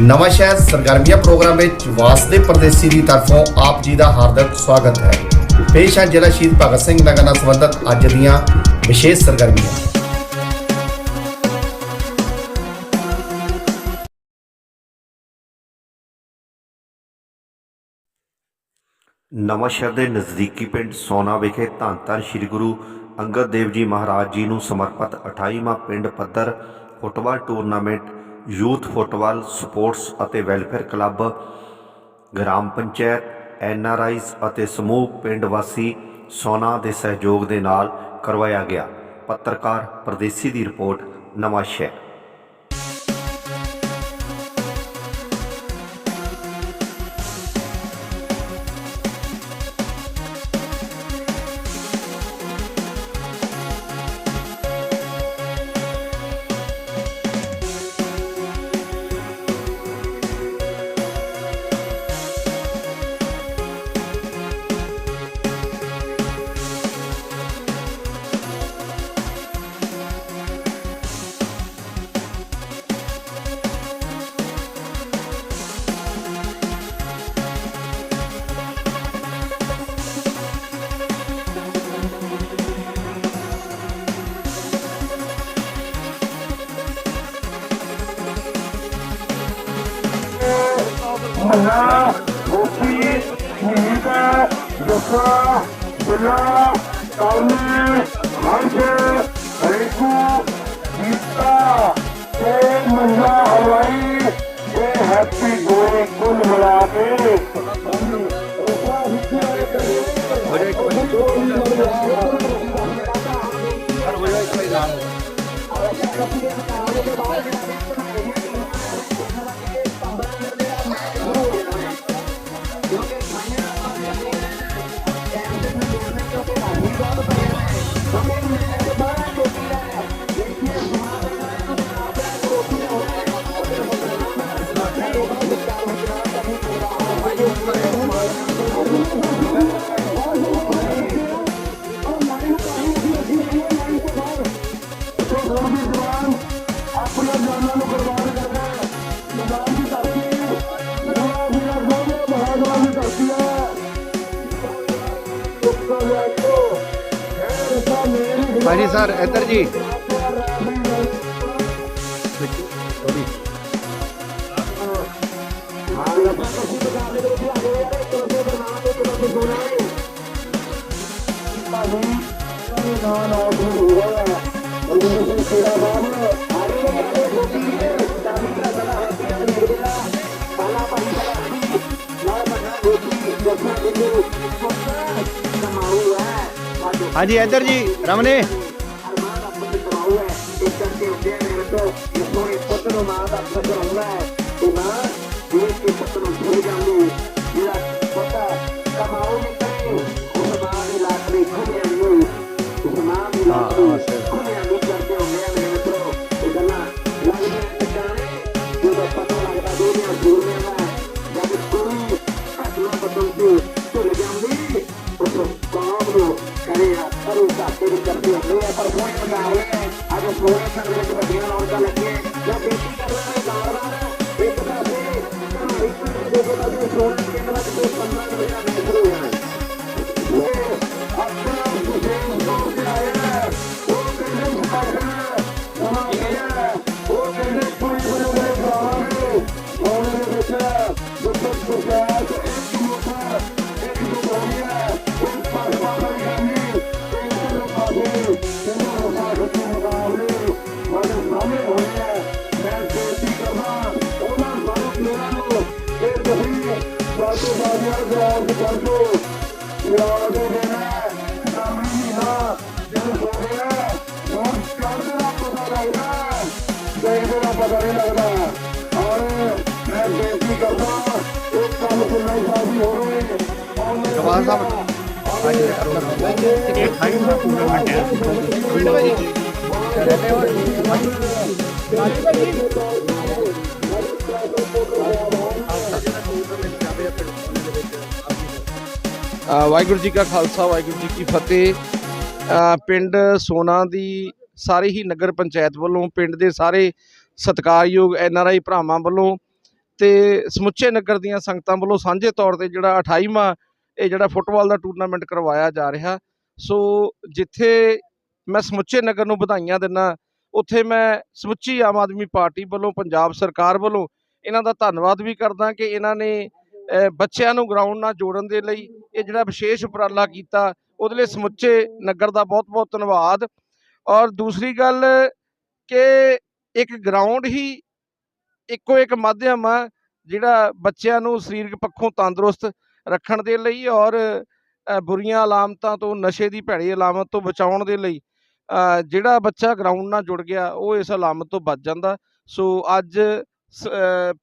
ਨਵਾਂ ਸ਼ਹਿਰ ਸਰਗਰਮੀਆਂ ਪ੍ਰੋਗਰਾਮ ਵਿੱਚ ਵਾਸਦੇ ਪਰਦੇਸੀ ਦੀ ਤਰਫੋਂ ਆਪ ਜੀ ਦਾ ਹਾਰਦਿਕ ਸਵਾਗਤ ਹੈ। ਪੇਸ਼ ਹੈ ਜ਼ਿਲ੍ਹਾ ਸ਼ਹੀਦ ਭਗਤ ਸਿੰਘ ਨਗਰ ਨਾਲ ਸੰਬੰਧਿਤ ਅੱਜ ਦੀਆਂ ਵਿਸ਼ੇਸ਼ ਸਰਗਰਮੀਆਂ। ਨਵਾਂ ਸ਼ਹਿਰ ਦੇ ਨਜ਼ਦੀਕੀ ਪਿੰਡ ਸੋਨਾ ਵਿਖੇ ਧੰਨ ਧੰਨ ਸ੍ਰੀ ਗੁਰੂ ਅੰਗਦ ਦੇਵ ਜੀ ਮਹਾਰਾਜ ਜੀ ਨੂੰ ਸਮਰਪਿਤ 28ਵਾਂ ਪਿੰਡ ਪੱਧਰ football tournament youth football, sports ਅਤੇ ਵੈਲਫੇਅਰ ਕਲੱਬ, ਗ੍ਰਾਮ ਪੰਚਾਇਤ ਐੱਨ ਆਰ ਆਈਜ਼ ਅਤੇ ਸਮੂਹ ਪਿੰਡ ਵਾਸੀ ਸੋਨਾ ਦੇ ਸਹਿਯੋਗ ਦੇ ਨਾਲ ਕਰਵਾਇਆ ਗਿਆ। ਪੱਤਰਕਾਰ ਪਰਦੇਸੀ ਦੀ ਰਿਪੋਰਟ ਨਵਾਂ ਸ਼ਹਿਰ ਜਸਾ ਬੁਲਾ ਕਾਲੀ ਹੰਸ ਰੇਕੂ ਗੀਤਾ ਤੇ ਮੱਲਾ ਹਵਾਈ ਤੇ ਹੈਪੀ ਗੋਰੀ ਕੁੱਲ ਮਿਲਾ ਕੇ ਮੇਰੀ ਹਾਂਜੀ ਸਰ ਇੱਧਰ ਜੀ। ਹਾਂਜੀ ਇੱਧਰ ਜੀ ਰਮਨੇ। ਦੇਖਦੇ ਅ, ਵਾਹਿਗੁਰੂ ਜੀ ਕਾ ਖਾਲਸਾ ਵਾਹਿਗੁਰੂ ਜੀ ਕੀ ਫਤਿਹ। ਅ, ਪਿੰਡ ਸੋਨਾ ਦੀ ਸਾਰੇ ਹੀ ਨਗਰ ਪੰਚਾਇਤ ਵੱਲੋਂ ਪਿੰਡ ਦੇ ਸਾਰੇ ਸਤਿਕਾਰਯੋਗ ਐਨ ਆਰ ਆਈ ਭਰਾਵਾਂ ਵੱਲੋਂ ਤੇ ਸਮੁੱਚੇ ਨਗਰ ਦੀਆਂ ਸੰਗਤਾਂ ਵੱਲੋਂ ਸਾਂਝੇ ਤੌਰ ਤੇ ਜਿਹੜਾ 28ਵਾਂ ਇਹ ਜਿਹੜਾ ਫੁੱਟਬਾਲ ਦਾ ਟੂਰਨਾਮੈਂਟ ਕਰਵਾਇਆ ਜਾ ਰਿਹਾ। ਸੋ ਜਿੱਥੇ ਮੈਂ ਸਮੁੱਚੇ ਨਗਰ ਨੂੰ ਵਧਾਈਆਂ ਦਿੰਦਾ, ਉੱਥੇ ਮੈਂ ਸਮੁੱਚੀ ਆਮ ਆਦਮੀ ਪਾਰਟੀ ਵੱਲੋਂ, ਪੰਜਾਬ ਸਰਕਾਰ ਵੱਲੋਂ ਇਹਨਾਂ ਦਾ ਧੰਨਵਾਦ ਵੀ ਕਰਦਾ ਕਿ ਇਹਨਾਂ ਨੇ ਬੱਚਿਆਂ ਨੂੰ ਗਰਾਊਂਡ ਨਾਲ ਜੋੜਨ ਦੇ ਲਈ ਇਹ ਜਿਹੜਾ ਵਿਸ਼ੇਸ਼ ਉਪਰਾਲਾ ਕੀਤਾ, ਉਹਦੇ ਲਈ ਸਮੁੱਚੇ ਨਗਰ ਦਾ ਬਹੁਤ-ਬਹੁਤ ਧੰਨਵਾਦ। ਔਰ ਦੂਸਰੀ ਗੱਲ ਕਿ ਇੱਕ ਗਰਾਊਂਡ ਹੀ ਇੱਕੋ ਇੱਕ ਮਾਧਿਅਮ ਆ ਜਿਹੜਾ ਬੱਚਿਆਂ ਨੂੰ ਸਰੀਰਕ ਪੱਖੋਂ ਤੰਦਰੁਸਤ ਰੱਖਣ ਦੇ ਲਈ ਔਰ ਬੁਰੀਆਂ ਅਲਾਮਤਾਂ ਤੋਂ, ਨਸ਼ੇ ਦੀ ਭੈੜੀ ਅਲਾਮਤ ਤੋਂ ਬਚਾਉਣ ਦੇ ਲਈ ਜਿਹੜਾ ਬੱਚਾ ਗਰਾਊਂਡ ਨਾਲ ਜੁੜ ਗਿਆ, ਉਹ ਇਸ ਅਲਾਮਤ ਤੋਂ ਬਚ ਜਾਂਦਾ। ਸੋ ਅੱਜ ਸ-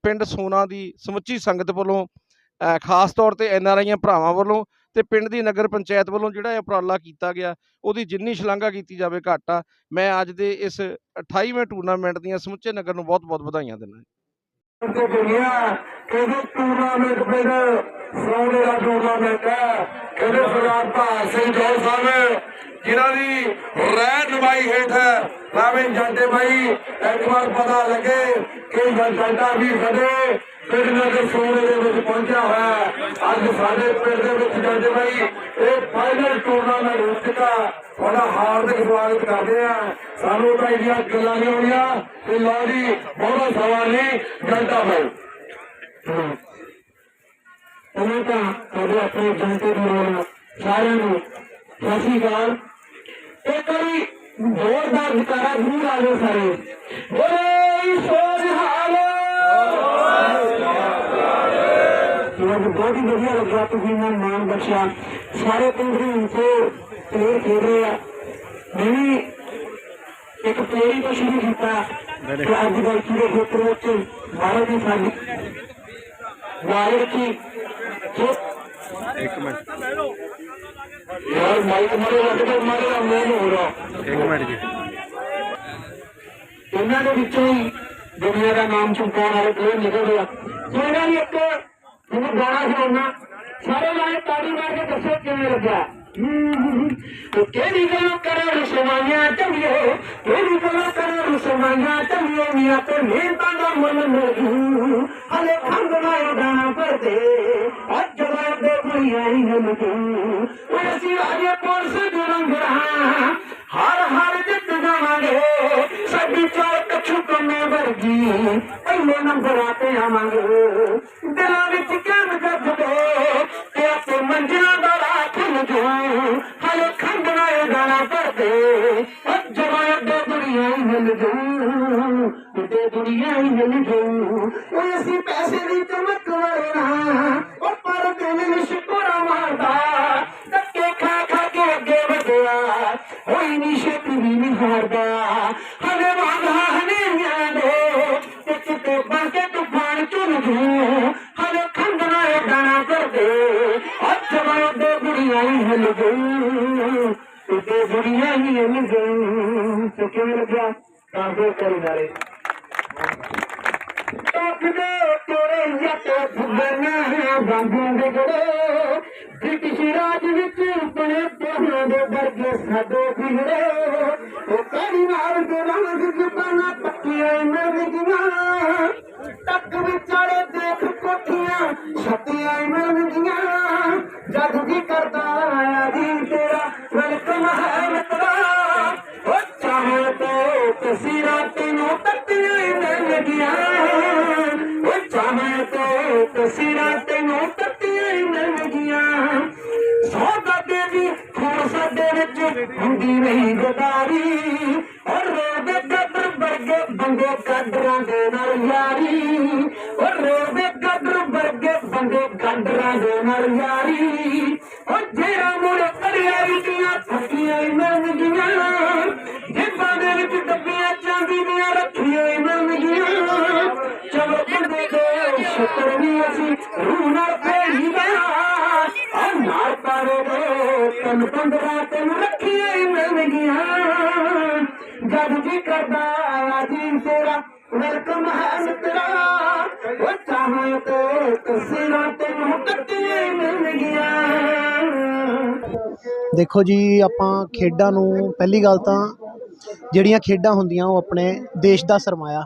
ਪਿੰਡ ਸੋਨਾ ਦੀ ਸਮੁੱਚੀ ਸੰਗਤ ਵੱਲੋਂ ਖਾਸ ਤੌਰ ਤੇ ਐਨ ਆਰ ਆਈਆਂ ਭਰਾਵਾਂ ਵੱਲੋਂ ਤੇ ਪਿੰਡ ਦੀ ਨਗਰ ਪੰਚਾਇਤ ਵੱਲੋਂ ਜਿਹੜਾ ਇਹ ਉਪਰਾਲਾ ਕੀਤਾ ਗਿਆ, ਉਹਦੀ ਜਿੰਨੀ ਸ਼ਲਾਘਾ ਕੀਤੀ ਜਾਵੇ ਘੱਟ ਆ, ਮੈਂ ਅੱਜ ਦੇ ਇਸ 28ਵੇਂ ਟੂਰਨਾਮੈਂਟ ਦੀਆਂ ਸਮੁੱਚੇ ਨਗਰ ਨੂੰ ਬਹੁਤ-ਬਹੁਤ ਵਧਾਈਆਂ ਦਿੰਦਾ। ਤੇ ਦੁਨੀਆ ਕਹਿੰਦੇ ਟੂਰਨਾਮੈਂਟ ਪਿੰਡ ਸੋਨੇ ਦਾ ਟੂਰਨਾਮੈਂਟ ਹੈ। ਕਹਿੰਦੇ ਸਰਦਾਰ ਭਾਗ ਸਿੰਘ ਜੋਲ ਸਾਹਿਬ, ਜਿਨ੍ਹਾਂ ਦੀ ਰਹਿ ਨਮਾਈ ਹੇਠ ਰਾਵੇਂ ਜੰਟੇ ਭਾਈ ਇੱਕ ਵਾਰ ਪਤਾ ਲੱਗੇ ਕਿ ਜੰਟਾ ਵੀ ਸਾਡੇ ਪਿੰਡ ਨਗਰ ਸੋਨੇ ਦੇ ਵਿੱਚ ਪਹੁੰਚਿਆ ਹੋਇਆ ਅੱਜ ਸਾਡੇ ਪਿੰਡ ਦੇ ਵਿੱਚ ਜੰਟੇ ਭਾਈ ਇਹ ਫਾਈਨਲ ਟੂਰਨਾਮੈਂਟ ਹੋ ਚੁੱਕਾ ਤੁਹਾਡਾ ਹਾਰਦਿਕ ਸਵਾਗਤ ਕਰਦੇ ਆ ਸਾਨੂੰ ਤਾਂ ਇਹਦੀਆਂ ਗੱਲਾਂ ਨਹੀਂ ਆਉਣੀਆਂ। ਤੇ ਲਓ ਜੀ, ਬਹੁਤਾ ਸਵਾਲ ਨਹੀਂ ਜੰਟਾ ਭਾਈ ਉਹਨਾਂ ਤਾਂ ਸਾਡੇ ਆਪਣੇ ਜਨਤੇ ਦੀ ਰੋਲ ਸਾਰਿਆਂ ਨੂੰ ਸਤਿ ਸ਼੍ਰੀ ਅਕਾਲ। ਇੱਕ ਵਾਰੀ ਜ਼ੋਰਦਾਰ ਜਕਾਰਾ ਜ਼ਰੂਰ ਆ ਸਾਰੇ। ਬੋਲੇ ਸੋਨ ਹਾਲ ਤੁਹਾਨੂੰ ਬਹੁਤ ਹੀ ਵਧੀਆ ਲੱਗਾ ਤੁਸੀਂ ਇਹਨਾਂ ਨੂੰ ਮਾਣ ਬਖਸ਼ਿਆ। ਸਾਰੇ ਦੇ ਵਿੱਚ ਪਲੇਅਰ ਖੇਡ ਰਹੇ ਆ। ਮੈਂ ਇੱਕ ਪਲੇਅਰ ਤੋਂ ਸ਼ੁਰੂ ਕੀਤਾ ਤੇ ਅੱਜ ਗਲਤੀ ਦੇ ਖੇਤਰ ਵਿੱਚ ਮਾਰੇ ਦੀ ਸਾਡੀ ਵਾਇਰ ਕੀ ਇੱਕ ਮਿੰਟ। ਯਾਰ ਮਾਈਕ ਮਾਰੇ ਲੱਗਦਾ ਮਾਰੇ ਦਾ ਮੂੰਹ ਹੋ ਰਿਹਾ। ਇੱਕ ਮਿੰਟ ਜੀ। ਉਹਨਾਂ ਦੇ ਵਿੱਚੋਂ ਦੁਨੀਆ ਦਾ ਨਾਮ ਚੁਕਾਉਣ ਵਾਲੇ ਪਲੇਅਰ ਨਿਕਲਦੇ ਆ। ਸੋ ਇਹਨਾਂ ਦੀ ਇੱਕ ਤੁਹਾਨੂੰ ਗਾਣਾ ਸੁਣਾਉਣਾ। ਸਾਰੇ ਜਾਣੇ ਤਾੜੀ ਮਾਰ ਕੇ ਦੱਸੋ ਕਿਵੇਂ ਲੱਗਿਆ। ਉਹ ਕਿਹੜੀ ਗੱਲ ਕਰੇ ਰਸਮਾਈਆਂ ਚੰਗਿਓ ਕਿਹੜੀ ਗੱਲ ਕਰੇ ਰਸਮਾਈਆਂ ਚੰਗਿਓ ਮੀਆਂ ਤੇ ਮਿਹਨਤਾਂ ਦਾ ਮਨ ਮੋਜੂ ਹਲੇ ਖੰਗ ਨਾ ਉਡਾਣਾ ਪਰਦੇ ਅੱਜ ਜਵਾਬ ਦੇ ਕੋਈ ਆਈ ਹਮ ਤੂੰ ਉਹ ਅਸੀਂ ਰਾਜੇ ਪੁਰਸ਼ ਦੇ ਰੰਗ ਰਹਾ। ਹਰ ਹਰ ਜਿੱਤ ਜਾਵਾਂਗੇ। ਸਾਡੀ ਚੌਲ ਕਛੂ ਵਰਗੀ। ਪਹਿਲੇ ਨੰਬਰਾਂ ਤੇ ਆਵਾਂਗੇ। ਦਿਲਾਂ ਵਿੱਚ ਕੈਮ ਜੱਜਦੇ ਤੇ ਆਪੇ ਮੰਜ਼ਿਲਾਂ ਦਾ ਰਾਹ ਖੁੱਲ ਜੂ ਹਲੇ ਖੰਡ ਨਾ ਗਾਣਾ ਪਰਦੇ ਅੱਜ ਜਵਾਬ ਦੇ ਦੁਨੀਆ ਹੀ ਮਿਲ ਜੂ। ਤੇ ਦੁਨੀਆ ਹੀ ਮਿਲ ਜੂ। ਓਏ ਅਸੀਂ ਪੈਸੇ ਦੀ ਚਮਕ ਵਾਲੇ ਨਾ, ਉਹ ਪਰ ਦਿਲ ਵਿੱਚ ਸ਼ੁਕਰਾ ਮਾਰਦਾ। ਗਈ ਤੇ ਕਿਵੇਂ ਲੱਗਿਆ ਕਾਹਦੇ ਕਰੀ ਨਾਲੇ। ਟੱਕਦੇ ਤੇਰੇ ਜੱਟ ਫੁੱਗਣਾ ਵਾਂਗੂ ਦੇ ਗੜੇ ਬ੍ਰਿਟਿਸ਼ ਰਾਜ ਵਿੱਚ ਬਣੇ ਪਿਆਰਾਂ ਦੇ ਵਰਗੇ ਸਾਡੇ ਫਿਰੇ ਉਹ ਕਾਲੀ ਨਾਲ ਦੇ ਰੰਗ ਜਪਾਨਾ ਪੱਕੀਆਂ ਮਿਲਦੀਆਂ ਟੱਕ ਵਿਚਾਲੇ ਦੇਖ ਕੋਠੀਆਂ ਛੱਤੀਆਂ ਮਿਲਦੀਆਂ ਜਦ ਕੀ ਕਰਦਾ ਆਇਆ ਜੀ ਤੇਰਾ ਵੈਲਕਮ ਹੈ ਮਿੱਤਰਾ। ਤੇ ਤਸਵੀਰਾਂ ਤੈਨੂੰ ਤੱਕੀਆਂ ਮਿਲਦੀਆਂ ਸੌਦਾ ਦੇਵੀ ਖੂਨ ਸਾਡੇ ਵਿੱਚ ਹੁੰਦੀ ਨਹੀਂ ਗਦਾਰੀ। ਔਰ ਰੋਦੇ ਗੱਦਰ ਵਰਗੇ ਬੰਦੇ ਕਾਦਰਾਂ ਦੇ ਨਾਲ ਯਾਰੀ। ਔਰ ਰੋਦੇ ਗੱਦਰ ਵਰਗੇ ਬੰਦੇ ਕਾਦਰਾਂ ਦੇ ਨਾਲ ਯਾਰੀ। ਤਨ ਪੰਦਰਾ ਤੈਨੂੰ ਰੱਖੀਆਂ ਹੀ ਮਿਲਣਗੀਆਂ ਜਦ ਵੀ ਕਰਦਾ ਆਜੀ ਤੇਰਾ ਵੈਲਕਮ ਹੈ ਮਿੱਤਰਾ ਉਹ ਤੇ ਤਸਵੀਰਾਂ ਤੈਨੂੰ ਕੱਟੀਆਂ ਹੀ ਮਿਲਣਗੀਆਂ ਦੇਖੋ ਜੀ, ਆਪਾਂ ਖੇਡਾਂ ਨੂੰ ਪਹਿਲੀ ਗੱਲ ਤਾਂ ਜਿਹੜੀਆਂ ਖੇਡਾਂ ਹੁੰਦੀਆਂ ਉਹ ਆਪਣੇ ਦੇਸ਼ ਦਾ ਸਰਮਾਇਆ।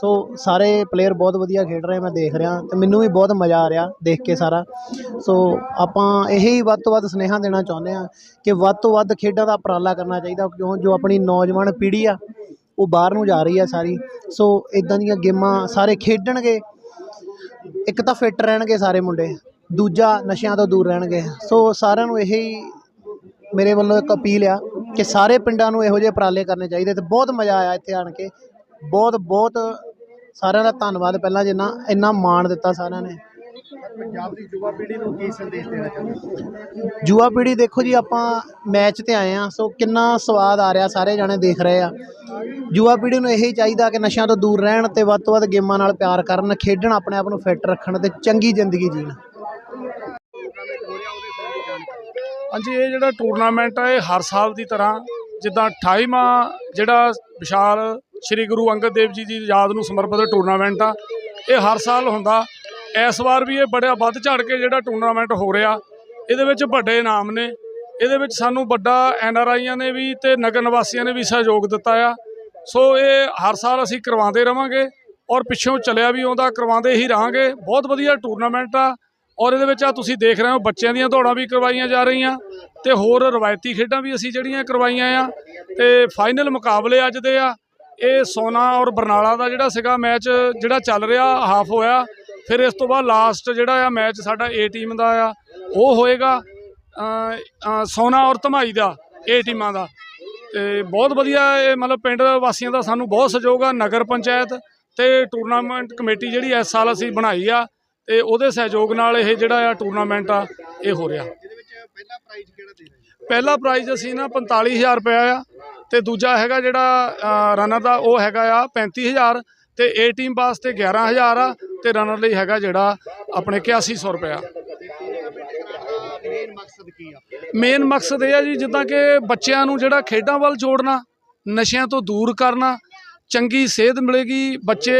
ਸੋ ਸਾਰੇ ਪਲੇਅਰ ਬਹੁਤ ਵਧੀਆ ਖੇਡ ਰਹੇ, ਮੈਂ ਦੇਖ ਰਿਹਾ ਤੇ ਮੈਨੂੰ ਵੀ ਬਹੁਤ ਮਜ਼ਾ ਆ ਰਿਹਾ ਦੇਖ ਕੇ ਸਾਰਾ। ਸੋ ਆਪਾਂ ਇਹੀ ਵੱਧ ਤੋਂ ਵੱਧ ਸੁਨੇਹਾ ਦੇਣਾ ਚਾਹੁੰਦੇ ਹਾਂ ਕਿ ਵੱਧ ਤੋਂ ਵੱਧ ਖੇਡਾਂ ਦਾ ਉਪਰਾਲਾ ਕਰਨਾ ਚਾਹੀਦਾ, ਕਿਉਂ ਜੋ ਆਪਣੀ ਨੌਜਵਾਨ ਪੀੜ੍ਹੀ ਆ, ਉਹ ਬਾਹਰ ਨੂੰ ਜਾ ਰਹੀ ਆ ਸਾਰੀ। ਸੋ ਇਦਾਂ ਦੀਆਂ ਗੇਮਾਂ ਸਾਰੇ ਖੇਡਣਗੇ, ਇੱਕ ਤਾਂ ਫਿੱਟ ਰਹਿਣਗੇ ਸਾਰੇ ਮੁੰਡੇ, ਦੂਜਾ ਨਸ਼ਿਆਂ ਤੋਂ ਦੂਰ ਰਹਿਣਗੇ। ਸੋ ਸਾਰਿਆਂ ਨੂੰ ਇਹੀ ਮੇਰੇ ਵੱਲੋਂ ਇੱਕ ਅਪੀਲ ਆ ਕਿ ਸਾਰੇ ਪਿੰਡਾਂ ਨੂੰ ਇਹੋ ਜਿਹੇ ਉਪਰਾਲੇ ਕਰਨੇ ਚਾਹੀਦੇ ਤੇ ਬਹੁਤ ਮਜ਼ਾ ਆਇਆ ਇੱਥੇ ਆਣ ਕੇ। ਬਹੁਤ ਬਹੁਤ ਸਾਰਿਆਂ ਦਾ ਧੰਨਵਾਦ ਪਹਿਲਾਂ ਜਿੰਨਾ ਇੰਨਾ ਮਾਣ ਦਿੱਤਾ ਸਾਰਿਆਂ ਨੇ। ਪੰਜਾਬ ਦੀ ਯੁਵਾ ਪੀੜ੍ਹੀ ਨੂੰ ਕੀ ਸੰਦੇਸ਼ ਦੇਣਾ ਚਾਹੁੰਦੇ ਯੁਵਾ ਪੀੜ੍ਹੀ ਦੇਖੋ ਜੀ ਆਪਾਂ ਮੈਚ ਤੇ ਆਏ ਆ ਸੋ ਕਿੰਨਾ ਸਵਾਦ ਆ ਰਿਹਾ ਸਾਰੇ ਜਾਣੇ ਦੇਖ ਰਹੇ ਆ। ਯੁਵਾ ਪੀੜ੍ਹੀ ਨੂੰ ਇਹੀ ਚਾਹੀਦਾ ਕਿ ਨਸ਼ਿਆਂ ਤੋਂ ਦੂਰ ਰਹਿਣ ਤੇ ਵੱਧ ਤੋਂ ਵੱਧ ਗੇਮਾਂ ਨਾਲ ਪਿਆਰ ਕਰਨ ਖੇਡਣ ਆਪਣੇ ਆਪ ਨੂੰ ਫਿੱਟ ਰੱਖਣ ਤੇ ਚੰਗੀ ਜ਼ਿੰਦਗੀ ਜੀਣ। ਹਾਂਜੀ ਇਹ ਜਿਹੜਾ ਟੂਰਨਾਮੈਂਟ ਹੈ ਇਹ ਹਰ ਸਾਲ ਦੀ ਤਰ੍ਹਾਂ ਜਿੱਦਾਂ 28ਵਾਂ ਜਿਹੜਾ ਵਿਸ਼ਾਲ ਸ੍ਰੀ ਗੁਰੂ ਅੰਗਦ ਦੇਵ ਜੀ ਦੀ ਯਾਦ ਨੂੰ ਸਮਰਪਿਤ ਟੂਰਨਾਮੈਂਟ ਆ। ਇਹ ਹਰ ਸਾਲ ਹੁੰਦਾ। ਇਸ ਵਾਰ ਵੀ ਇਹ ਬੜਿਆ ਵੱਧ ਝੜ ਕੇ ਜਿਹੜਾ ਟੂਰਨਾਮੈਂਟ ਹੋ ਰਿਹਾ, ਇਹਦੇ ਵਿੱਚ ਵੱਡੇ ਇਨਾਮ ਨੇ। ਇਹਦੇ ਵਿੱਚ ਸਾਨੂੰ ਵੱਡਾ ਐਨ ਆਰ ਆਈਆਂ ਨੇ ਵੀ ਤੇ ਨਗਰ ਨਿਵਾਸੀਆਂ ਨੇ ਵੀ ਸਹਿਯੋਗ ਦਿੱਤਾ ਆ। ਸੋ ਇਹ ਹਰ ਸਾਲ ਅਸੀਂ ਕਰਵਾਉਂਦੇ ਰਵਾਂਗੇ ਔਰ ਪਿੱਛੋਂ ਚੱਲਿਆ ਵੀ ਆਉਂਦਾ, ਕਰਵਾਉਂਦੇ ਹੀ ਰਹਾਂਗੇ। ਬਹੁਤ ਵਧੀਆ ਟੂਰਨਾਮੈਂਟ ਆ ਔਰ ਇਹਦੇ ਵਿੱਚ ਆ ਤੁਸੀਂ ਦੇਖ ਰਹੇ ਹੋ ਬੱਚਿਆਂ ਦੀਆਂ ਦੌੜਾਂ ਵੀ ਕਰਵਾਈਆਂ ਜਾ ਰਹੀਆਂ ਤੇ ਹੋਰ ਰਵਾਇਤੀ ਖੇਡਾਂ ਵੀ ਅਸੀਂ ਜਿਹੜੀਆਂ ਕਰਵਾਈਆਂ ਆ। ਤੇ ਫਾਈਨਲ ਮੁਕਾਬਲੇ ਅੱਜ ਦੇ ਆ। ਇਹ ਸੋਨਾ ਔਰ ਬਰਨਾਲਾ ਦਾ ਜਿਹੜਾ ਸੀਗਾ ਮੈਚ ਜਿਹੜਾ ਚੱਲ ਰਿਹਾ ਹਾਫ ਹੋਇਆ। ਫਿਰ ਇਸ ਤੋਂ ਬਾਅਦ ਲਾਸਟ ਜਿਹੜਾ ਆ ਮੈਚ ਸਾਡਾ ਏ ਟੀਮ ਦਾ ਆ ਉਹ ਹੋਏਗਾ ਸੋਨਾ ਔਰ ਧਮਾਈ ਦਾ ਏ ਟੀਮਾਂ ਦਾ। ਤੇ ਬਹੁਤ ਵਧੀਆ ਇਹ ਮਤਲਬ ਪਿੰਡ ਵਾਸੀਆਂ ਦਾ ਸਾਨੂੰ ਬਹੁਤ ਸਹਿਯੋਗ ਆ ਨਗਰ ਪੰਚਾਇਤ ਤੇ ਟੂਰਨਾਮੈਂਟ ਕਮੇਟੀ ਜਿਹੜੀ ਇਸ ਸਾਲ ਅਸੀਂ ਬਣਾਈ ਆ ਤੇ ਉਹਦੇ ਸਹਿਯੋਗ ਨਾਲ ਇਹ ਜਿਹੜਾ ਆ ਟੂਰਨਾਮੈਂਟ ਆ ਇਹ ਹੋ ਰਿਹਾ। ਪਹਿਲਾ ਪ੍ਰਾਈਜ਼ ਕਿਹੜਾ ਦੇ ਰਹੇ ਪਹਿਲਾ ਪ੍ਰਾਈਜ਼ ਅਸੀਂ ਨਾ 45000 ਰੁਪਏ ਆ ਤੇ ਦੂਜਾ ਹੈਗਾ ਜਿਹੜਾ ਰਨਰ ਦਾ, ਉਹ ਹੈਗਾ ਆ 35000 ਤੇ ਏ ਟੀਮ ਵਾਸਤੇ 11000 ਆ ਤੇ ਰਨਰ ਲਈ ਹੈਗਾ ਜਿਹੜਾ ਆਪਣੇ 8100 ਰੁਪਇਆ। ਮੇਨ ਮਕਸਦ ਕੀ ਆ ਮੇਨ ਮਕਸਦ ਇਹ ਆ ਜੀ, ਜਿੱਦਾਂ ਕਿ ਬੱਚਿਆਂ ਨੂੰ ਜਿਹੜਾ ਖੇਡਾਂ ਵੱਲ ਜੋੜਨਾ, ਨਸ਼ਿਆਂ ਤੋਂ ਦੂਰ ਕਰਨਾ, ਚੰਗੀ ਸਿਹਤ ਮਿਲੇਗੀ, ਬੱਚੇ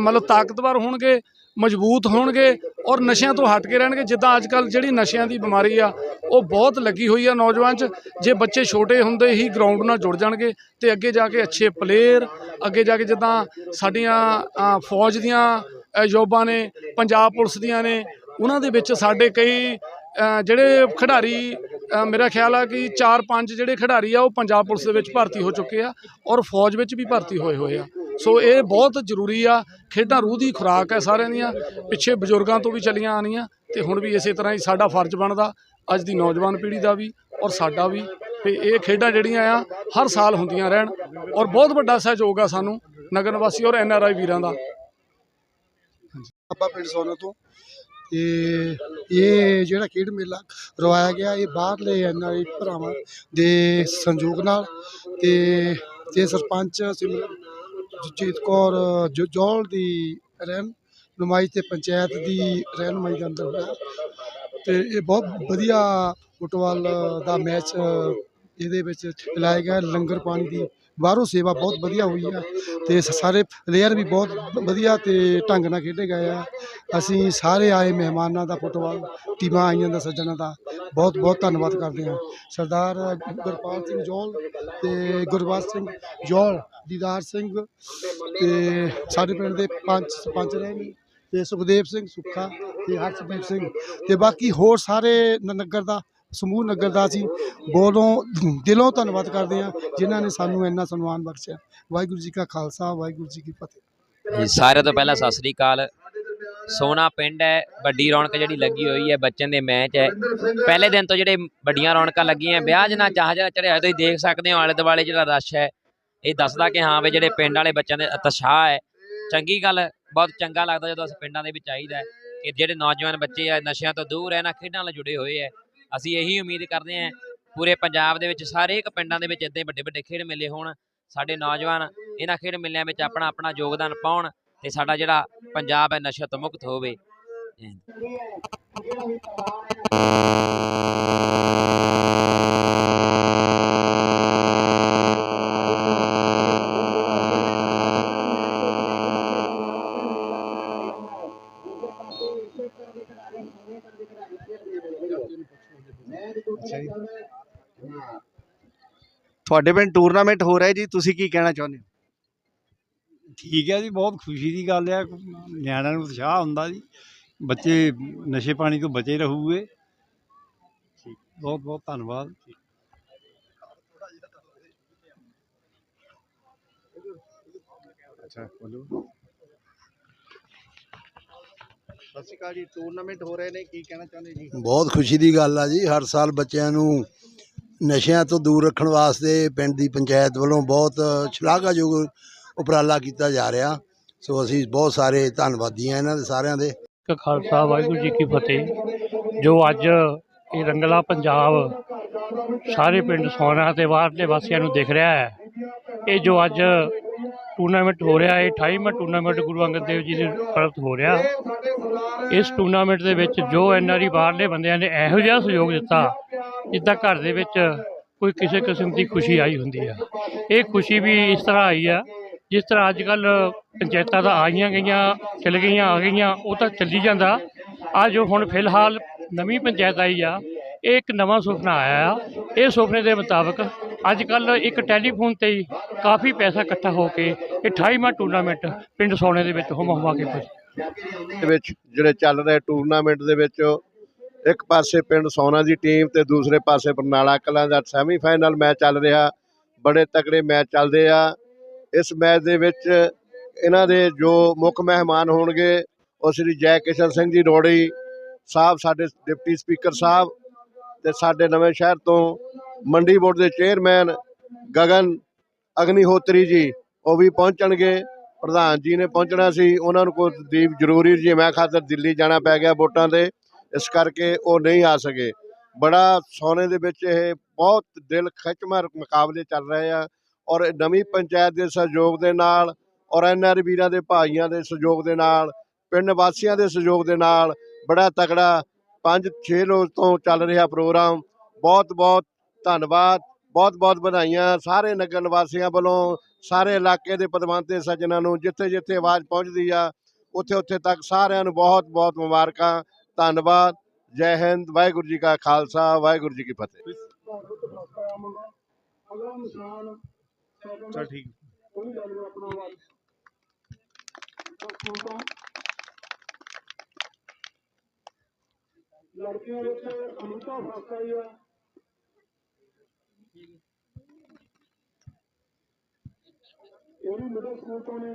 ਮਤਲਬ ਤਾਕਤਵਰ ਹੋਣਗੇ ਮਜ਼ਬੂਤ ਹੋਣਗੇ ਔਰ ਨਸ਼ਿਆਂ ਤੋਂ ਹਟ ਕੇ ਰਹਿਣਗੇ। ਜਿੱਦਾਂ ਅੱਜ ਕੱਲ ਜਿਹੜੀ ਨਸ਼ਿਆਂ ਦੀ ਬਿਮਾਰੀ ਆ ਉਹ ਬਹੁਤ ਲੱਗੀ ਹੋਈ ਆ ਨੌਜਵਾਨ 'ਚ। ਜੇ ਬੱਚੇ ਛੋਟੇ ਹੁੰਦੇ ਹੀ ਗਰਾਊਂਡ ਨਾਲ ਜੁੜ ਜਾਣਗੇ ਤੇ ਅੱਗੇ ਜਾ ਕੇ ਅੱਛੇ ਪਲੇਅਰ ਅੱਗੇ ਜਾ ਕੇ ਜਿੱਦਾਂ ਸਾਡੀਆਂ ਫੌਜ ਦੀਆਂ ਅ, ਜੋਬਾਂ ਨੇ ਪੰਜਾਬ ਪੁਲਿਸ ਦੀਆਂ ਨੇ ਉਹਨਾਂ ਦੇ ਵਿੱਚ ਸਾਡੇ ਕਈ ਜਿਹੜੇ ਖਿਡਾਰੀ ਮੇਰਾ ਖਿਆਲ ਆ ਕਿ 4-5 ਜਿਹੜੇ ਖਿਡਾਰੀ ਆ ਉਹ ਪੰਜਾਬ ਪੁਲਿਸ ਦੇ ਵਿੱਚ ਭਰਤੀ ਹੋ ਚੁੱਕੇ ਆ ਔਰ ਫੌਜ ਵਿੱਚ ਵੀ ਭਰਤੀ ਹੋਏ ਹੋਏ ਆ। ਸੋ ਇਹ ਬਹੁਤ ਜ਼ਰੂਰੀ ਆ, ਖੇਡਾਂ ਰੂਹ ਦੀ ਖੁਰਾਕ ਹੈ ਸਾਰਿਆਂ ਦੀਆਂ, ਪਿੱਛੇ ਬਜ਼ੁਰਗਾਂ ਤੋਂ ਵੀ ਚੱਲੀਆਂ ਆਣੀਆਂ ਤੇ ਹੁਣ ਵੀ ਇਸੇ ਤਰ੍ਹਾਂ ਹੀ ਸਾਡਾ ਫਰਜ਼ ਬਣਦਾ, ਅੱਜ ਦੀ ਨੌਜਵਾਨ ਪੀੜ੍ਹੀ ਦਾ ਵੀ ਔਰ ਸਾਡਾ ਵੀ, ਤੇ ਇਹ ਖੇਡਾਂ ਜਿਹੜੀਆਂ ਆ, ਹਰ ਸਾਲ ਹੁੰਦੀਆਂ ਰਹਿਣ, ਔਰ ਬਹੁਤ ਵੱਡਾ ਸਹਿਯੋਗ ਆ ਸਾਨੂੰ, ਨਗਰ ਨਿਵਾਸੀ ਔਰ ਐਨ ਆਰ ਆਈ ਵੀਰਾਂ ਦਾ। ਆਪਾਂ ਪਿੰਡ ਸੋਨਾ ਤੋਂ, ਤੇ ਇਹ ਜਿਹੜਾ ਖੇਡ ਮੇਲਾ ਰਵਾਇਆ ਗਿਆ, ਇਹ ਬਾਹਰਲੇ ਐੱਨ ਆਰ ਆਈ ਭਰਾਵਾਂ ਦੇ ਸੰਯੋਗ ਨਾਲ, ਤੇ ਤੇ ਸਰਪੰਚ ਸਿਮਰਨ ਜੀਤ ਕੌਰ, ਜੋ- ਦੀ ਰਹਿਨ ਨੁਮਾਈ ਤੇ ਪੰਚਾਇਤ ਦੀ ਰਹਿਨੁਮਾਈ ਦੇ ਅੰਦਰ ਹੋਇਆ। ਤੇ ਇਹ ਬਹੁਤ ਵਧੀਆ ਫੁੱਟਬਾਲ ਦਾ ਮੈਚ ਇਹਦੇ ਵਿੱਚ ਲਾਇਆ ਗਿਆ। ਲੰਗਰ ਪਾਣੀ ਦੀ ਬਾਹਰੋਂ ਸੇਵਾ ਬਹੁਤ ਵਧੀਆ ਹੋਈ ਆ ਤੇ ਸਾਰੇ ਪਲੇਅਰ ਵੀ ਬਹੁਤ ਵਧੀਆ ਤੇ ਢੰਗ ਨਾਲ ਖੇਡੇ ਗਏ ਆ। ਅਸੀਂ ਸਾਰੇ ਆਏ ਮਹਿਮਾਨਾਂ ਦਾ ਫੁੱਟਬਾਲ ਟੀਮਾਂ ਆਈਆਂ ਦਾ, ਸੱਜਣਾਂ ਦਾ। ਬਹੁਤ ਬਹੁਤ ਧੰਨਵਾਦ ਕਰਦੇ ਹਾਂ। ਸਰਦਾਰ ਗੁਰਪਾਲ ਸਿੰਘ ਜੋਲ ਤੇ ਗੁਰਬਾਜ ਸਿੰਘ ਜੋਲ, ਦੀਦਾਰ ਸਿੰਘ ਤੇ ਸਾਡੇ ਪਿੰਡ ਦੇ ਪੰਜ ਸਰਪੰਚ ਰਹੇ ਨੇ ਤੇ ਸੁਖਦੇਵ ਸਿੰਘ ਸੁੱਖਾ ਤੇ ਹਰਸ਼ਦੀਪ ਸਿੰਘ ਤੇ ਬਾਕੀ ਹੋਰ ਸਾਰੇ ਨਗਰ ਦਾ ਸਮੂਹ ਨਗਰ ਦਾ ਅਸੀਂ ਬੋਲੋਂ, ਦਿਲੋਂ ਧੰਨਵਾਦ ਕਰਦੇ ਹਾਂ, ਜਿਨ੍ਹਾਂ ਨੇ ਸਾਨੂੰ ਇੰਨਾ ਸਨਮਾਨ ਬਖਸ਼ਿਆ। ਵਾਹਿਗੁਰੂ ਜੀ ਕਾ ਖਾਲਸਾ, ਵਾਹਿਗੁਰੂ ਜੀ ਕੀ ਫਤਿਹ। ਸਾਰਿਆਂ ਤੋਂ ਪਹਿਲਾਂ ਸਤਿ ਸ੍ਰੀ ਅਕਾਲ। ਸੋਨਾ ਪਿੰਡ ਹੈ, ਵੱਡੀ ਰੌਣਕ ਜਿਹੜੀ ਲੱਗੀ ਹੋਈ ਹੈ ਬੱਚਿਆਂ ਦੇ ਮੈਚ ਹੈ। ਪਹਿਲੇ ਦਿਨ ਤੋਂ ਜਿਹੜੇ ਵੱਡੀਆਂ ਰੌਣਕਾਂ ਲੱਗੀਆਂ ਵਿਆਹ ਜਨਾ ਜਹਾਜ਼ ਜਿਹੜਾ ਚੜਿਆ ਹੋਇਆ, ਤੁਸੀਂ ਦੇਖ ਸਕਦੇ ਹੋ ਆਲੇ ਦੁਆਲੇ ਜਿਹੜਾ ਰਸ਼ ਹੈ। ਇਹ ਦੱਸਦਾ ਕਿ ਹਾਂ ਵੀ ਜਿਹੜੇ ਪਿੰਡ ਵਾਲੇ ਬੱਚਿਆਂ ਦੇ ਉਤਸ਼ਾਹ ਹੈ। ਚੰਗੀ ਗੱਲ, ਬਹੁਤ ਚੰਗਾ ਲੱਗਦਾ ਜਦੋਂ ਅਸੀਂ ਪਿੰਡਾਂ ਦੇ ਵਿੱਚ ਆਈਦਾ ਹੈ ਕਿ ਜਿਹੜੇ ਨੌਜਵਾਨ ਬੱਚੇ ਆ, ਨਸ਼ਿਆਂ ਤੋਂ ਦੂਰ ਹੈ ਨਾ ਖੇਡਾਂ ਨਾਲ ਜੁੜੇ ਹੋਏ ਹੈ। ਅਸੀਂ ਇਹੀ ਉਮੀਦ ਕਰਦੇ ਹਾਂ ਪੂਰੇ ਪੰਜਾਬ ਦੇ ਵਿੱਚ ਸਾਰੇ ਪਿੰਡਾਂ ਦੇ ਵਿੱਚ ਇੱਦਾਂ ਵੱਡੇ ਵੱਡੇ ਖੇਡ ਮੇਲੇ ਹੋਣ, ਸਾਡੇ ਨੌਜਵਾਨ ਇਹਨਾਂ ਖੇਡ ਮੇਲਿਆਂ ਵਿੱਚ ਆਪਣਾ ਆਪਣਾ ਯੋਗਦਾਨ ਪਾਉਣ ਤੇ ਸਾਡਾ ਜਿਹੜਾ ਪੰਜਾਬ ਹੈ ਨਸ਼ਾ ਤੋਂ ਮੁਕਤ ਹੋਵੇ। ਤੁਹਾਡੇ ਪਿੰਡ ਟੂਰਨਾਮੈਂਟ ਹੋ ਰਿਹਾ ਜੀ ਤੁਸੀਂ ਕੀ ਕਹਿਣਾ ਚਾਹੁੰਦੇ ਹੋ? ਠੀਕ ਹੈ ਜੀ ਬਹੁਤ ਖੁਸ਼ੀ ਦੀ ਗੱਲ ਹੈ ਨਿਆਣਿਆਂ ਨੂੰ ਉਤਸ਼ਾਹ ਹੁੰਦਾ ਜੀ। ਬੱਚੇ ਨਸ਼ੇ ਪਾਣੀ ਤੋਂ ਬਚੇ ਰਹੂਗੇ। ਬਹੁਤ ਬਹੁਤ ਧੰਨਵਾਦ। ਅੱਛਾ ਬੋਲੋ। ਸਤਿ ਸ਼੍ਰੀ ਅਕਾਲ ਜੀ ਟੂਰਨਾਮੈਂਟ ਹੋ ਰਹੇ ਨੇ ਕੀ ਕਹਿਣਾ ਚਾਹੁੰਦੇ ਜੀ? ਬਹੁਤ ਖੁਸ਼ੀ ਦੀ ਗੱਲ ਆ ਜੀ ਹਰ ਸਾਲ ਬੱਚਿਆਂ ਨੂੰ ਨਸ਼ਿਆਂ ਤੋਂ ਦੂਰ ਰੱਖਣ ਵਾਸਤੇ ਪਿੰਡ ਦੀ ਪੰਚਾਇਤ ਵੱਲੋਂ ਬਹੁਤ ਸ਼ਲਾਘਾਯੋਗ ਉਪਰਾਲਾ ਕੀਤਾ ਜਾ ਰਿਹਾ। ਸੋ ਅਸੀਂ ਬਹੁਤ ਸਾਰੇ ਧੰਨਵਾਦੀ ਆ ਇਹਨਾਂ ਦੇ ਸਾਰਿਆਂ ਦੇ। ਖਾਲਸਾ ਵਾਹਿਗੁਰੂ ਜੀ ਕੀ ਫਤਿਹ। ਜੋ ਅੱਜ ਇਹ ਰੰਗਲਾ ਪੰਜਾਬ ਸਾਰੇ ਪਿੰਡ ਸੋਨਾ ਤੇ ਬਾਹਰਲੇ ਵਾਸੀਆਂ ਨੂੰ ਦਿਖ ਰਿਹਾ ਹੈ, ਇਹ ਜੋ ਅੱਜ ਟੂਰਨਾਮੈਂਟ ਹੋ ਰਿਹਾ ਹੈ 28ਵਾਂ ਟੂਰਨਾਮੈਂਟ ਗੁਰੂ ਅੰਗਦ ਦੇਵ ਜੀ ਦੇ ਪ੍ਰਾਪਤ ਹੋ ਰਿਹਾ। ਇਸ ਟੂਰਨਾਮੈਂਟ ਦੇ ਵਿੱਚ ਜੋ ਐਨਆਰਈ ਬਾਹਰਲੇ ਬੰਦਿਆਂ ਨੇ ਇਹੋ ਜਿਹਾ ਸਹਿਯੋਗ ਦਿੱਤਾ ਜਿੱਦਾਂ ਘਰ ਦੇ ਵਿੱਚ ਕੋਈ ਕਿਸੇ ਕਿਸਮ ਦੀ ਖੁਸ਼ੀ ਆਈ ਹੁੰਦੀ ਆ। ਇਹ ਖੁਸ਼ੀ ਵੀ ਇਸ ਤਰ੍ਹਾਂ ਆਈ ਆ, ਜਿਸ ਤਰ੍ਹਾਂ ਅੱਜ ਕੱਲ ਪੰਚਾਇਤਾਂ ਤਾਂ ਆਈਆਂ ਗਈਆਂ ਚਲ ਗਈਆਂ, ਆ ਗਈਆਂ, ਉਹ ਤਾਂ ਚੱਲੀ ਜਾਂਦਾ। ਆ ਜੋ ਹੁਣ ਫਿਲਹਾਲ ਨਵੀਂ ਪੰਚਾਇਤ ਆਈ ਆ, ਇਹ ਇੱਕ ਨਵਾਂ ਸੁਪਨਾ ਆਇਆ ਆ। ਇਹ ਸੁਪਨੇ ਦੇ ਮੁਤਾਬਕ ਅੱਜ ਕੱਲ ਇੱਕ ਟੈਲੀਫੋਨ ਤੇ ਹੀ ਕਾਫੀ ਪੈਸਾ ਇਕੱਠਾ ਹੋ ਕੇ ਇਹ 28ਵਾਂ ਟੂਰਨਾਮੈਂਟ ਪਿੰਡ ਸੋਨੇ ਦੇ ਵਿੱਚ ਹੁਮ ਹੁਮਾ ਕੇ ਪੁੱਜ ਦੇ ਵਿੱਚ ਜਿਹੜੇ ਚੱਲ ਰਹੇ ਟੂਰਨਾਮੈਂਟ ਦੇ ਵਿੱਚ ਇੱਕ ਪਾਸੇ ਪਿੰਡ ਸੋਨਾ ਦੀ ਟੀਮ ਤੇ ਦੂਸਰੇ ਪਾਸੇ ਬਰਨਾਲਾ ਕਲਾਂ ਦਾ ਸੈਮੀਫਾਈਨਲ ਮੈਚ ਚੱਲ ਰਿਹਾ। ਬੜੇ ਤਕੜੇ ਮੈਚ ਚੱਲਦੇ ਆ। ਇਸ ਮੈਚ ਦੇ ਵਿੱਚ ਇਹਨਾਂ ਦੇ ਜੋ ਮੁੱਖ ਮਹਿਮਾਨ ਹੋਣਗੇ, ਉਹ ਸ੍ਰੀ ਜੈ ਕਿਸ਼ਨ ਸਿੰਘ ਜੀ ਰੋੜੀ ਸਾਹਿਬ, ਸਾਡੇ ਡਿਪਟੀ ਸਪੀਕਰ ਸਾਹਿਬ ਤੇ ਸਾਡੇ ਨਵੇਂ ਸ਼ਹਿਰ ਤੋਂ ਮੰਡੀ ਬੋਰਡ ਦੇ ਚੇਅਰਮੈਨ ਗਗਨ ਅਗਨੀਹੋਤਰੀ ਜੀ, ਉਹ ਵੀ ਪਹੁੰਚਣਗੇ। ਪ੍ਰਧਾਨ ਜੀ ਨੇ ਪਹੁੰਚਣਾ ਸੀ। ਉਹਨਾਂ ਨੂੰ ਕੋਈ ਦੀਪ ਜ਼ਰੂਰੀ ਜੀ, ਮੈਂ ਖਾਤਰ ਦਿੱਲੀ ਜਾਣਾ ਪੈ ਗਿਆ ਵੋਟਾਂ ਤੇ। ਇਸ ਕਰਕੇ ਉਹ ਨਹੀਂ ਆ ਸਕੇ। ਬੜਾ ਸੋਨੇ ਦੇ ਵਿੱਚ ਇਹ ਬਹੁਤ ਦਿਲ ਖਿੱਚਵਾਂ ਮੁਕਾਬਲੇ ਚੱਲ ਰਹੇ ਆ ਔਰ ਨਵੀਂ ਪੰਚਾਇਤ ਦੇ ਸਹਿਯੋਗ ਦੇ ਨਾਲ ਔਰ ਐਨਆਰ ਵੀਰਾਂ ਦੇ ਭਾਈਆਂ ਦੇ ਸਹਿਯੋਗ ਦੇ ਨਾਲ, ਪਿੰਡ ਵਾਸੀਆਂ ਦੇ ਸਹਿਯੋਗ ਦੇ ਨਾਲ ਬੜਾ ਤਕੜਾ 5-6 ਰੋਜ਼ ਤੋਂ ਚੱਲ ਰਿਹਾ ਪ੍ਰੋਗਰਾਮ। ਬਹੁਤ ਬਹੁਤ ਧੰਨਵਾਦ। ਬਹੁਤ ਬਹੁਤ ਵਧਾਈਆਂ ਸਾਰੇ ਨਗਰ ਨਿਵਾਸੀਆਂ ਵੱਲੋਂ, ਸਾਰੇ ਇਲਾਕੇ ਦੇ ਪਦਵੰਤੇ ਸੱਜਣਾਂ ਨੂੰ ਜਿੱਥੇ ਜਿੱਥੇ ਆਵਾਜ਼ ਪਹੁੰਚਦੀ ਆ ਉੱਥੇ ਉੱਥੇ ਤੱਕ ਸਾਰਿਆਂ ਨੂੰ ਬਹੁਤ ਬਹੁਤ ਮੁਬਾਰਕਾਂ। ਧੰਨਵਾਦ ਜੈ ਹਿੰਦ ਵਾਹਿਗੁਰੂ ਜੀ ਕਾ ਖਾਲਸਾ ਵਾਹਿਗੁਰੂ ਜੀ ਕੀ ਫਤਿਹ ਚਲ ਠੀਕ ਲੜਕੀਆਂ ਵਿੱਚ ਅਮਿਤਾ ਫਸਟ ਆਈ ਆ ਇਹ ਵੀ ਮਿਡਲ ਸਕੂਲ ਤੋਂ ਨੇ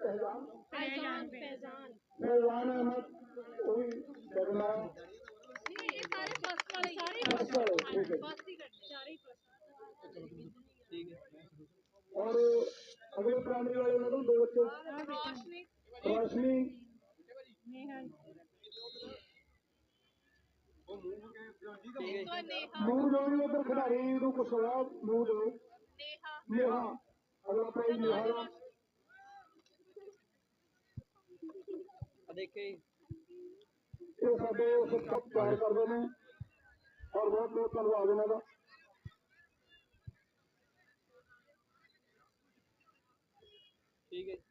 फैजान फैजान ਪਹਿਲਾਨ ਅਹਿਮਦ ਉਹ ਵੀ ਬਦਲਾ नहीं ये सारे फर्स्ट वाले सारे First वाले, ठीक है। फर्स्ट ही करते सारे ही फर्स्ट ਔਰ ਅਗਲੇ ਪ੍ਰਾਇਮਰੀ ਵਾਲੇ ਉਹਨਾਂ ਤੋਂ ਦੋ ਬੱਚੇ रोशनी ਰੋਸ਼ਨੀ नेहा तो नेहा ਨੂਰ ਜੋ ਵੀ ਉਧਰ ਖਿਡਾਰੀ ਨੂੰ ਕੁਛ ਹੋਇਆ ਨੂਰ ਜੋ नेहा ਨੇਹਾ ਅਗਲਾ ਪ੍ਰਾਈਜ਼ ਨੇਹਾ ਦਾ ਇਹ ਸਾਡੇ ਸਤਿਕਾਰ ਪਿਆਰ ਕਰਦੇ ਨੇ ਔਰ ਬਹੁਤ ਬਹੁਤ ਧੰਨਵਾਦ ਇਹਨਾਂ ਦਾ ਸਤਿ ਸ਼੍ਰੀ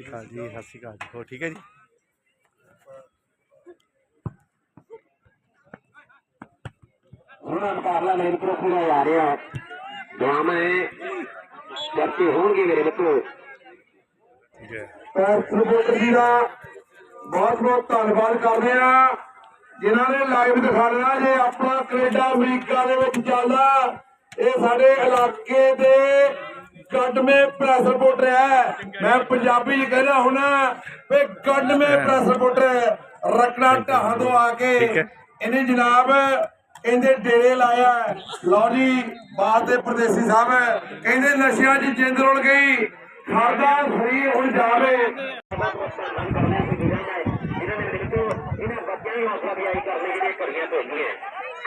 ਅਕਾਲ ਜੀ ਸਤਿ ਸ਼੍ਰੀ ਅਕਾਲ ਜੀ ਹੋ ਠੀਕ ਹੈ ਜੀ ਦਾ ਮੁਕਾਬਲਾ ਮੇਰੇ ਕੋਲ ਪੂਰਾ ਜਾ ਰਿਹਾ ਦੋਵੇਂ ਚਰਚੇ ਹੋਣਗੇ ਮੇਰੇ ਮਿੱਤਰੋ। ਔਰ ਪ੍ਰਮੋਟਰ ਜੀ ਦਾ ਬਹੁਤ ਬਹੁਤ ਧੰਨਵਾਦ ਕਰਦੇ ਆ ਜਿਨ੍ਹਾਂ ਨੇ ਲਾਈਵ ਦਿਖਾ ਦੇਣਾ ਜੇ ਆਪਣਾ ਕੈਨੇਡਾ ਅਮਰੀਕਾ ਦੇ ਵਿੱਚ ਚੱਲਦਾ। ਇਹ ਸਾਡੇ ਇਲਾਕੇ ਦੇ ਗੱਡਮੇ ਪ੍ਰੈਸ ਰਿਪੋਰਟਰ ਹੈ। ਮੈਂ ਪੰਜਾਬੀ ਚ ਕਹਿਣਾ ਹੁਣ ਵੀ ਗੱਡਮੇ ਪ੍ਰੈਸ ਰਿਪੋਰਟਰ ਰਕਣਾ ਢਾਹਾਂ ਤੋਂ ਆ ਕੇ ਇਹਨੇ ਜਨਾਬ ਕਹਿੰਦੇ ਡੇਰੇ ਲਾਇਆ। ਲਓ ਜੀ ਬਾਤ ਦੇ ਪ੍ਰਦੇਸੀ ਸਾਹਿਬ ਕਹਿੰਦੇ ਨਸ਼ਿਆਂ 'ਚ ਜਿੰਦ ਰੁਲ ਗਈ। ਸਾਡਾ ਸਰੀਰ ਹੁਣ ਜਾਵੇ। ਇਹਨਾਂ ਬੱਚਿਆਂ ਦੀ ਹੌਸਲਾ ਅਫਜ਼ਾਈ ਕਰਨ ਲਈ ਜਿਹੜੀਆਂ ਭੇਜੀਆਂ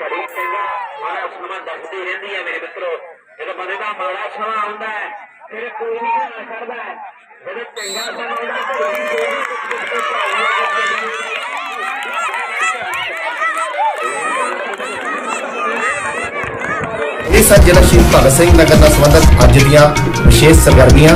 ਘੜੀ ਚੰਗਾ ਮਾੜਾ ਸਮਾਂ ਦੱਸਦੀ ਰਹਿੰਦੀ ਹੈ ਮੇਰੇ ਮਿੱਤਰੋ ਜਦੋਂ ਬੰਦੇ ਦਾ ਮਾੜਾ ਸਮਾਂ ਆਉਂਦਾ ਹੈ ਫਿਰ ਕੋਈ ਨਹੀਂ ਨਾ ਕਰਦਾ ਜਦੋਂ ਚੰਗਾ ਸਮਾਂ ਆਉਂਦਾ ਹੈ ਤਾਂ ਉਹਦੀ ਇਹ ਸਨ ਸ਼ਹੀਦ ਭਗਤ ਸਿੰਘ ਨਗਰ ਨਾਲ ਸੰਬੰਧਿਤ ਅੱਜ ਦੀਆਂ ਵਿਸ਼ੇਸ਼ ਸਰਗਰਮੀਆਂ